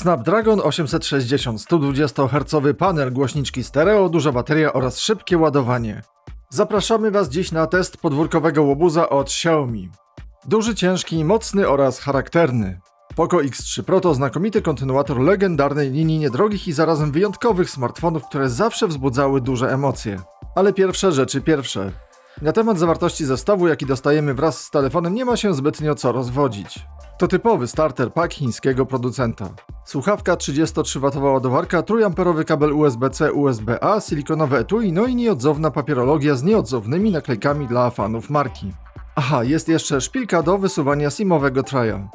Snapdragon 860, 120 Hz panel, głośniczki stereo, duża bateria oraz szybkie ładowanie. Zapraszamy Was dziś na test podwórkowego łobuza od Xiaomi. Duży, ciężki, mocny oraz charakterny. Poco X3 Pro to znakomity kontynuator legendarnej linii niedrogich i zarazem wyjątkowych smartfonów, które zawsze wzbudzały duże emocje. Ale pierwsze rzeczy pierwsze. Na temat zawartości zestawu, jaki dostajemy wraz z telefonem, nie ma się zbytnio co rozwodzić. To typowy starter pack chińskiego producenta. Słuchawka 33W ładowarka, trójamperowy kabel USB-C, USB-A, silikonowe etui, no i nieodzowna papierologia z nieodzownymi naklejkami dla fanów marki. Aha, jest jeszcze szpilka do wysuwania simowego traja.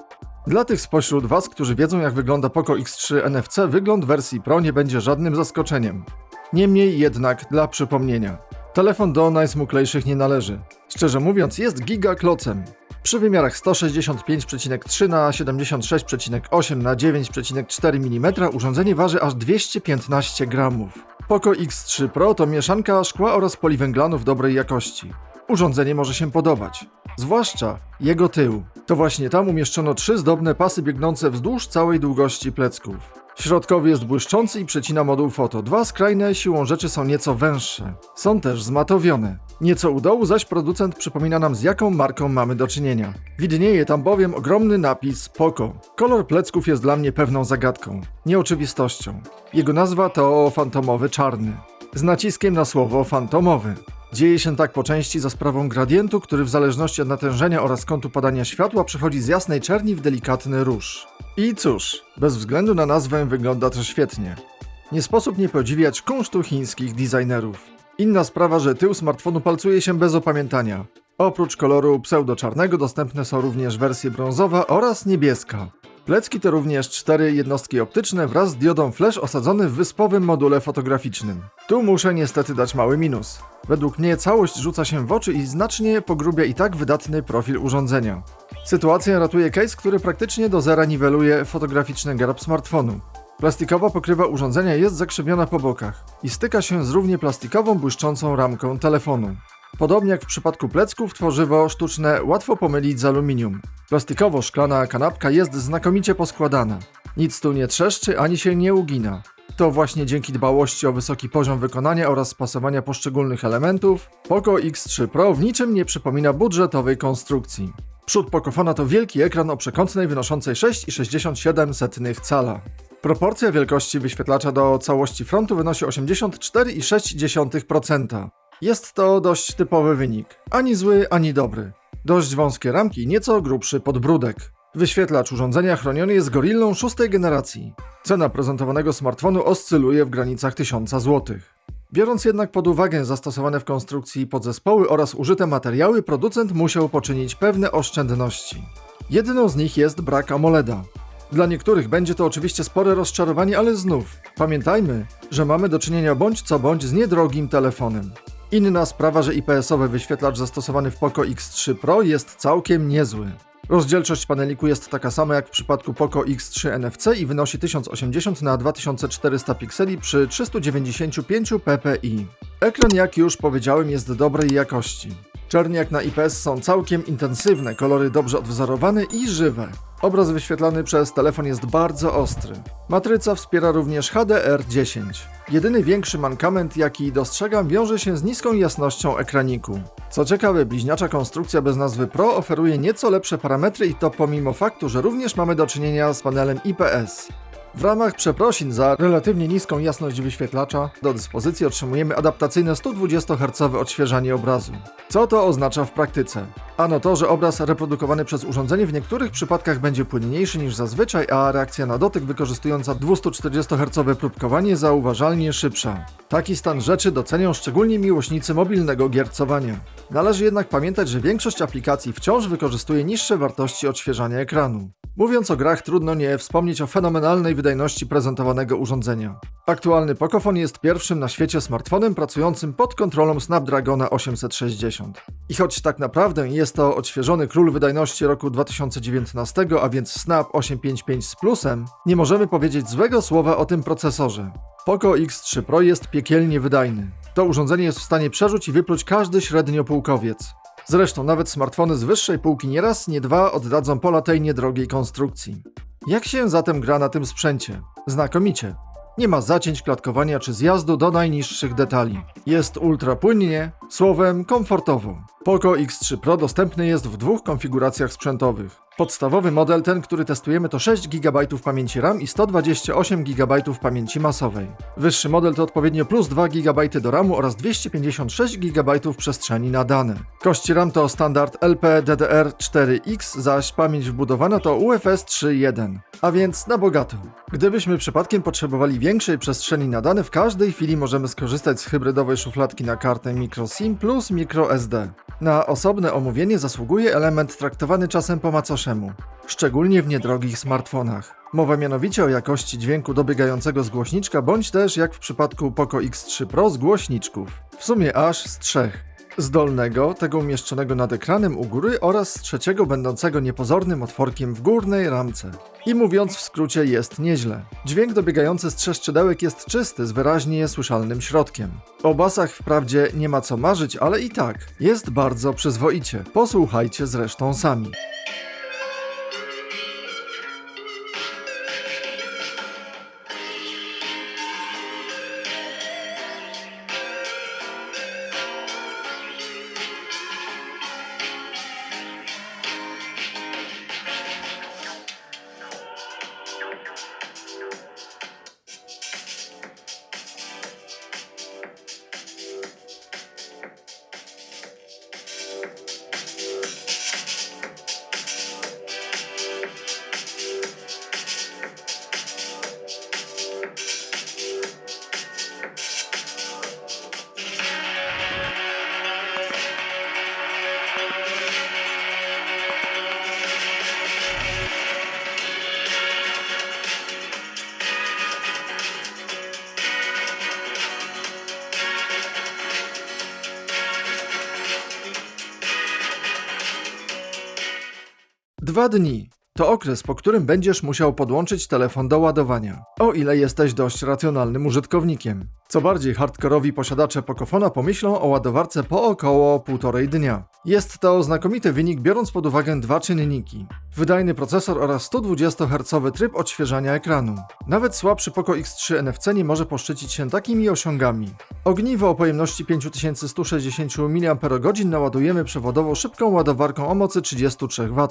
Dla tych spośród Was, którzy wiedzą jak wygląda Poco X3 NFC, wygląd wersji Pro nie będzie żadnym zaskoczeniem. Niemniej jednak, dla przypomnienia, telefon do najsmuklejszych nie należy. Szczerze mówiąc, jest gigaklocem. Przy wymiarach 165,3 na 76,8 na 9,4 mm urządzenie waży aż 215 gramów. Poco X3 Pro to mieszanka szkła oraz poliwęglanów dobrej jakości. Urządzenie może się podobać, zwłaszcza jego tył. To właśnie tam umieszczono trzy zdobne pasy biegnące wzdłuż całej długości plecków. Środkowy jest błyszczący i przecina moduł foto. Dwa skrajne siłą rzeczy są nieco węższe. Są też zmatowione. Nieco u dołu zaś producent przypomina nam z jaką marką mamy do czynienia. Widnieje tam bowiem ogromny napis Poco. Kolor plecków jest dla mnie pewną zagadką, nieoczywistością. Jego nazwa to fantomowy czarny. Z naciskiem na słowo fantomowy. Dzieje się tak po części za sprawą gradientu, który w zależności od natężenia oraz kątu padania światła przechodzi z jasnej czerni w delikatny róż. I cóż, bez względu na nazwę wygląda to świetnie. Nie sposób nie podziwiać kunsztu chińskich designerów. Inna sprawa, że tył smartfonu palcuje się bez opamiętania. Oprócz koloru pseudo-czarnego dostępne są również wersje brązowa oraz niebieska. Plecki to również cztery jednostki optyczne wraz z diodą flash osadzony w wyspowym module fotograficznym. Tu muszę niestety dać mały minus. Według mnie całość rzuca się w oczy i znacznie pogrubia i tak wydatny profil urządzenia. Sytuację ratuje case, który praktycznie do zera niweluje fotograficzny garb smartfonu. Plastikowa pokrywa urządzenia jest zakrzywiona po bokach i styka się z równie plastikową błyszczącą ramką telefonu. Podobnie jak w przypadku plecków, tworzywo sztuczne łatwo pomylić z aluminium. Plastikowo-szklana kanapka jest znakomicie poskładana. Nic tu nie trzeszczy ani się nie ugina. To właśnie dzięki dbałości o wysoki poziom wykonania oraz spasowania poszczególnych elementów, Poco X3 Pro w niczym nie przypomina budżetowej konstrukcji. Przód Pocofona to wielki ekran o przekątnej wynoszącej 6,67 cala. Proporcja wielkości wyświetlacza do całości frontu wynosi 84,6%. Jest to dość typowy wynik. Ani zły, ani dobry. Dość wąskie ramki nieco grubszy podbródek. Wyświetlacz urządzenia chroniony jest Gorillą szóstej generacji. Cena prezentowanego smartfonu oscyluje w granicach 1000 zł. Biorąc jednak pod uwagę zastosowane w konstrukcji podzespoły oraz użyte materiały, producent musiał poczynić pewne oszczędności. Jedną z nich jest brak AMOLEDa. Dla niektórych będzie to oczywiście spore rozczarowanie, ale znów pamiętajmy, że mamy do czynienia bądź co bądź z niedrogim telefonem. Inna sprawa, że IPS-owy wyświetlacz zastosowany w Poco X3 Pro jest całkiem niezły. Rozdzielczość paneliku jest taka sama jak w przypadku Poco X3 NFC i wynosi 1080 na 2400 pikseli przy 395 ppi. Ekran, jak już powiedziałem, jest dobrej jakości. Czernie jak na IPS są całkiem intensywne, kolory dobrze odwzorowane i żywe. Obraz wyświetlany przez telefon jest bardzo ostry. Matryca wspiera również HDR10. Jedyny większy mankament, jaki dostrzegam, wiąże się z niską jasnością ekraniku. Co ciekawe, bliźniacza konstrukcja bez nazwy Pro oferuje nieco lepsze parametry i to pomimo faktu, że również mamy do czynienia z panelem IPS. W ramach przeprosin za relatywnie niską jasność wyświetlacza do dyspozycji otrzymujemy adaptacyjne 120 Hz odświeżanie obrazu. Co to oznacza w praktyce? Ano to, że obraz reprodukowany przez urządzenie w niektórych przypadkach będzie płynniejszy niż zazwyczaj, a reakcja na dotyk wykorzystująca 240 Hz próbkowanie zauważalnie szybsza. Taki stan rzeczy docenią szczególnie miłośnicy mobilnego giercowania. Należy jednak pamiętać, że większość aplikacji wciąż wykorzystuje niższe wartości odświeżania ekranu. Mówiąc o grach, trudno nie wspomnieć o fenomenalnej wydajności prezentowanego urządzenia. Aktualny Pocophone jest pierwszym na świecie smartfonem pracującym pod kontrolą Snapdragona 860. I choć tak naprawdę jest to odświeżony król wydajności roku 2019, a więc Snap 855 z plusem, nie możemy powiedzieć złego słowa o tym procesorze. Poco X3 Pro jest piekielnie wydajny. To urządzenie jest w stanie przerzuć i wypluć każdy średniopółkowiec. Zresztą nawet smartfony z wyższej półki nieraz, nie dwa oddadzą pola tej niedrogiej konstrukcji. Jak się zatem gra na tym sprzęcie? Znakomicie. Nie ma zacięć klatkowania czy zjazdu do najniższych detali. Jest ultra płynnie, słowem komfortowo. Poco X3 Pro dostępny jest w dwóch konfiguracjach sprzętowych. Podstawowy model, ten, który testujemy, to 6 GB pamięci RAM i 128 GB pamięci masowej. Wyższy model to odpowiednio plus 2 GB do RAMu oraz 256 GB przestrzeni na dane. Kości RAM to standard LPDDR4X, zaś pamięć wbudowana to UFS 3.1, a więc na bogato. Gdybyśmy przypadkiem potrzebowali większej przestrzeni na dane, w każdej chwili możemy skorzystać z hybrydowej szufladki na kartę microSIM plus microSD. Na osobne omówienie zasługuje element traktowany czasem po macoszemu, szczególnie w niedrogich smartfonach. Mowa mianowicie o jakości dźwięku dobiegającego z głośniczka, bądź też jak w przypadku Poco X3 Pro z głośniczków. W sumie aż z trzech. Z dolnego, tego umieszczonego nad ekranem u góry oraz z trzeciego będącego niepozornym otworkiem w górnej ramce. I mówiąc w skrócie jest nieźle. Dźwięk dobiegający z trzeszczydełek jest czysty z wyraźnie słyszalnym środkiem. O basach wprawdzie nie ma co marzyć, ale i tak jest bardzo przyzwoicie. Posłuchajcie zresztą sami. Dwa dni to okres, po którym będziesz musiał podłączyć telefon do ładowania. O ile jesteś dość racjonalnym użytkownikiem. Co bardziej hardkorowi posiadacze Pokofona pomyślą o ładowarce po około półtorej dnia. Jest to znakomity wynik biorąc pod uwagę dwa czynniki. Wydajny procesor oraz 120 Hz tryb odświeżania ekranu. Nawet słabszy Poco X3 NFC nie może poszczycić się takimi osiągami. Ogniwo o pojemności 5160 mAh naładujemy przewodowo szybką ładowarką o mocy 33 W.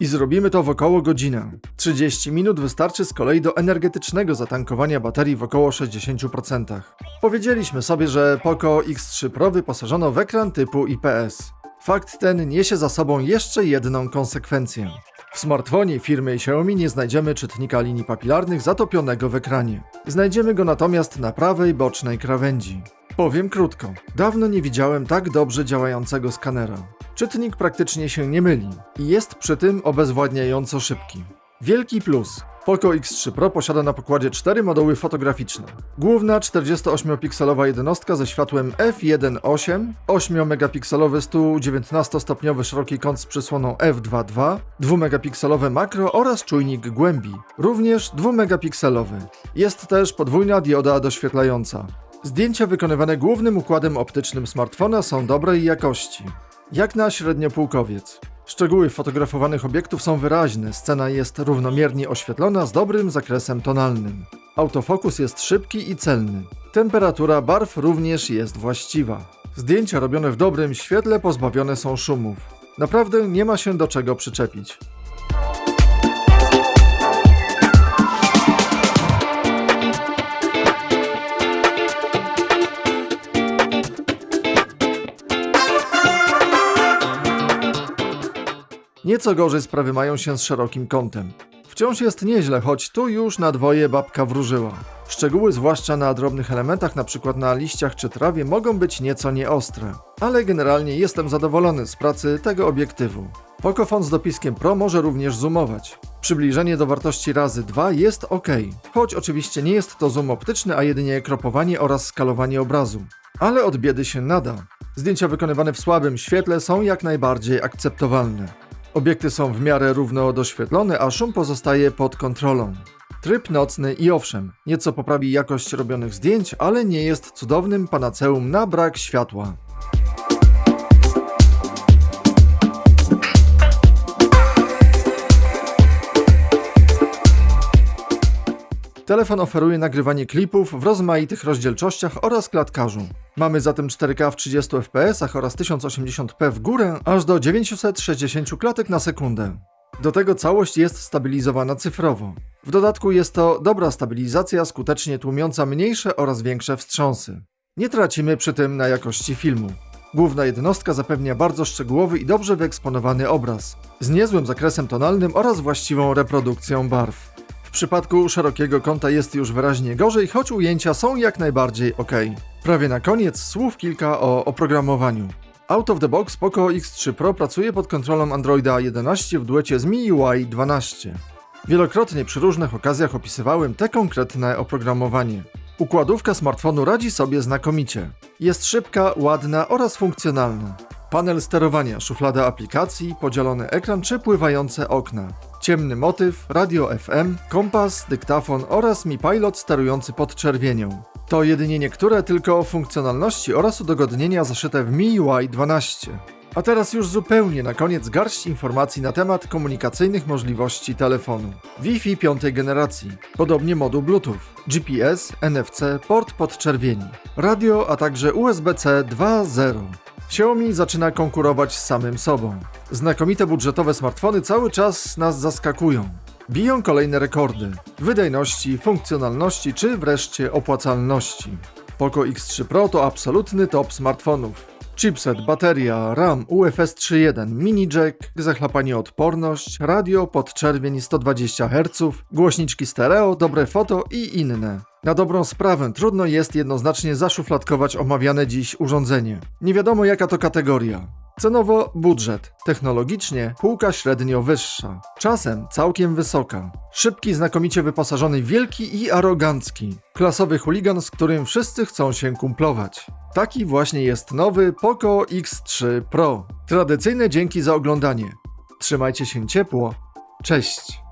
I zrobimy to w około godzinę. 30 minut wystarczy z kolei do energetycznego zatankowania baterii w około 60%. Powiedzieliśmy sobie, że Poco X3 Pro wyposażono w ekran typu IPS. Fakt ten niesie za sobą jeszcze jedną konsekwencję. W smartfonie firmy Xiaomi nie znajdziemy czytnika linii papilarnych zatopionego w ekranie. Znajdziemy go natomiast na prawej bocznej krawędzi. Powiem krótko, dawno nie widziałem tak dobrze działającego skanera. Czytnik praktycznie się nie myli i jest przy tym obezwładniająco szybki. Wielki plus. Poco X3 Pro posiada na pokładzie cztery moduły fotograficzne. Główna 48-pikselowa jednostka ze światłem f1.8, 8-megapikselowy 119-stopniowy szeroki kąt z przysłoną f2.2, 2-megapikselowe makro oraz czujnik głębi, również 2-megapikselowy. Jest też podwójna dioda doświetlająca. Zdjęcia wykonywane głównym układem optycznym smartfona są dobrej jakości. Jak na średniopółkowiec. Szczegóły fotografowanych obiektów są wyraźne, scena jest równomiernie oświetlona z dobrym zakresem tonalnym. Autofokus jest szybki i celny. Temperatura barw również jest właściwa. Zdjęcia robione w dobrym świetle pozbawione są szumów. Naprawdę nie ma się do czego przyczepić. Nieco gorzej sprawy mają się z szerokim kątem. Wciąż jest nieźle, choć tu już na dwoje babka wróżyła. Szczegóły, zwłaszcza na drobnych elementach, np. na liściach czy trawie, mogą być nieco nieostre. Ale generalnie jestem zadowolony z pracy tego obiektywu. Pocophone z dopiskiem Pro może również zoomować. Przybliżenie do wartości razy 2 jest ok, choć oczywiście nie jest to zoom optyczny, a jedynie kropowanie oraz skalowanie obrazu. Ale od biedy się nada. Zdjęcia wykonywane w słabym świetle są jak najbardziej akceptowalne. Obiekty są w miarę równo doświetlone, a szum pozostaje pod kontrolą. Tryb nocny i owszem, nieco poprawi jakość robionych zdjęć, ale nie jest cudownym panaceum na brak światła. Telefon oferuje nagrywanie klipów w rozmaitych rozdzielczościach oraz klatkarzu. Mamy zatem 4K w 30 fps oraz 1080p w górę, aż do 960 klatek na sekundę. Do tego całość jest stabilizowana cyfrowo. W dodatku jest to dobra stabilizacja skutecznie tłumiąca mniejsze oraz większe wstrząsy. Nie tracimy przy tym na jakości filmu. Główna jednostka zapewnia bardzo szczegółowy i dobrze wyeksponowany obraz, z niezłym zakresem tonalnym oraz właściwą reprodukcją barw. W przypadku szerokiego kąta jest już wyraźnie gorzej, choć ujęcia są jak najbardziej ok. Prawie na koniec słów kilka o oprogramowaniu. Out of the box Poco X3 Pro pracuje pod kontrolą Androida 11 w duecie z MIUI 12. Wielokrotnie przy różnych okazjach opisywałem te konkretne oprogramowanie. Układówka smartfonu radzi sobie znakomicie. Jest szybka, ładna oraz funkcjonalna. Panel sterowania, szuflada aplikacji, podzielony ekran czy pływające okna. Ciemny motyw, radio FM, kompas, dyktafon oraz Mi Pilot sterujący podczerwienią. To jedynie niektóre tylko funkcjonalności oraz udogodnienia zaszyte w MIUI 12. A teraz już zupełnie na koniec garść informacji na temat komunikacyjnych możliwości telefonu. Wi-Fi piątej generacji, podobnie moduł Bluetooth, GPS, NFC, port podczerwieni, radio, a także USB-C 2.0. Xiaomi zaczyna konkurować z samym sobą. Znakomite budżetowe smartfony cały czas nas zaskakują. Biją kolejne rekordy wydajności, funkcjonalności czy wreszcie opłacalności. Poco X3 Pro to absolutny top smartfonów. Chipset, bateria, RAM, UFS 3.1, mini jack, zachlapanie odporność, radio, podczerwień 120 Hz, głośniczki stereo, dobre foto i inne. Na dobrą sprawę trudno jest jednoznacznie zaszufladkować omawiane dziś urządzenie. Nie wiadomo jaka to kategoria. Cenowo budżet, technologicznie półka średnio wyższa, czasem całkiem wysoka. Szybki, znakomicie wyposażony, wielki i arogancki. Klasowy chuligan, z którym wszyscy chcą się kumplować. Taki właśnie jest nowy Poco X3 Pro. Tradycyjne dzięki za oglądanie. Trzymajcie się ciepło. Cześć!